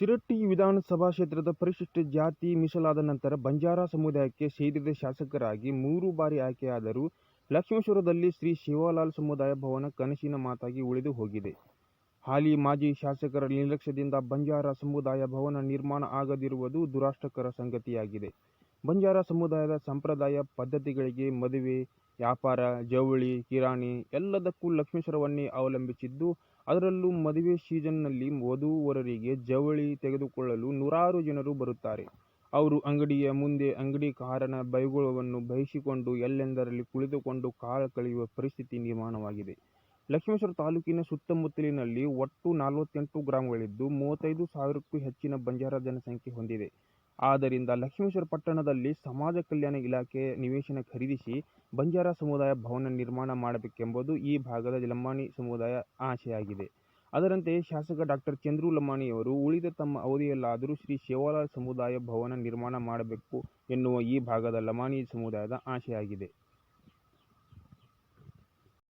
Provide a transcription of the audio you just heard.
ಶಿರಟ್ಟಿ ವಿಧಾನಸಭಾ ಕ್ಷೇತ್ರದ ಪರಿಶಿಷ್ಟ ಜಾತಿ ಮೀಸಲಾದ ನಂತರ ಬಂಜಾರ ಸಮುದಾಯಕ್ಕೆ ಸೇರಿದ ಶಾಸಕರಾಗಿ ಮೂರು ಬಾರಿ ಆಯ್ಕೆಯಾದರೂ ಲಕ್ಷ್ಮೇಶ್ವರದಲ್ಲಿ ಶ್ರೀ ಶಿವಲಾಲ್ ಸಮುದಾಯ ಭವನ ಕನಸಿನ ಮಾತಾಗಿ ಉಳಿದು ಹೋಗಿದೆ. ಹಾಲಿ ಮಾಜಿ ಶಾಸಕರ ನಿರ್ಲಕ್ಷ್ಯದಿಂದ ಬಂಜಾರ ಸಮುದಾಯ ಭವನ ನಿರ್ಮಾಣ ಆಗದಿರುವುದು ದುರಾಷ್ಟಕರ ಸಂಗತಿಯಾಗಿದೆ. ಬಂಜಾರ ಸಮುದಾಯದ ಸಂಪ್ರದಾಯ ಪದ್ಧತಿಗಳಿಗೆ ಮದುವೆ, ವ್ಯಾಪಾರ, ಜವಳಿ, ಕಿರಾಣಿ ಎಲ್ಲದಕ್ಕೂ ಲಕ್ಷ್ಮೇಶ್ವರವನ್ನೇ ಅವಲಂಬಿಸಿದ್ದು ಅದರಲ್ಲೂ ಮದುವೆ ಸೀಸನ್ನಲ್ಲಿ ವಧು-ವರರಿಗೆ ಜವಳಿ ತೆಗೆದುಕೊಳ್ಳಲು ನೂರಾರು ಜನರು ಬರುತ್ತಾರೆ. ಅವರು ಅಂಗಡಿಯ ಮುಂದೆ ಅಂಗಡಿ ಕಾರಣ ಬೈಗುಳವನ್ನು ಬಯಸಿಕೊಂಡು ಎಲ್ಲೆಂದರಲ್ಲಿ ಕುಳಿತುಕೊಂಡು ಕಾಲ ಕಳೆಯುವ ಪರಿಸ್ಥಿತಿ ನಿರ್ಮಾಣವಾಗಿದೆ. ಲಕ್ಷ್ಮೇಶ್ವರ ತಾಲೂಕಿನ ಸುತ್ತಮುತ್ತಲಿನಲ್ಲಿ ಒಟ್ಟು ನಲವತ್ತೆಂಟು ಗ್ರಾಮಗಳಿದ್ದು ಮೂವತ್ತೈದು ಸಾವಿರಕ್ಕೂ ಹೆಚ್ಚಿನ ಬಂಜಾರ ಜನಸಂಖ್ಯೆ ಹೊಂದಿದೆ. ಆದ್ದರಿಂದ ಲಕ್ಷ್ಮೇಶ್ವರ ಪಟ್ಟಣದಲ್ಲಿ ಸಮಾಜ ಕಲ್ಯಾಣ ಇಲಾಖೆ ನಿವೇಶನ ಖರೀದಿಸಿ ಬಂಜಾರ ಸಮುದಾಯ ಭವನ ನಿರ್ಮಾಣ ಮಾಡಬೇಕೆಂಬುದು ಈ ಭಾಗದ ಲಮಾಣಿ ಸಮುದಾಯದ ಆಶೆಯಾಗಿದೆ. ಅದರಂತೆ ಶಾಸಕ ಡಾಕ್ಟರ್ ಚಂದ್ರು ಲಂಬಾಣಿಯವರು ಉಳಿದ ತಮ್ಮ ಅವಧಿಯಲ್ಲಾದರೂ ಶ್ರೀ ಶಿವಲಾಲ್ ಸಮುದಾಯ ಭವನ ನಿರ್ಮಾಣ ಮಾಡಬೇಕು ಎನ್ನುವ ಈ ಭಾಗದ ಲಮಾಣಿ ಸಮುದಾಯದ ಆಶೆಯಾಗಿದೆ.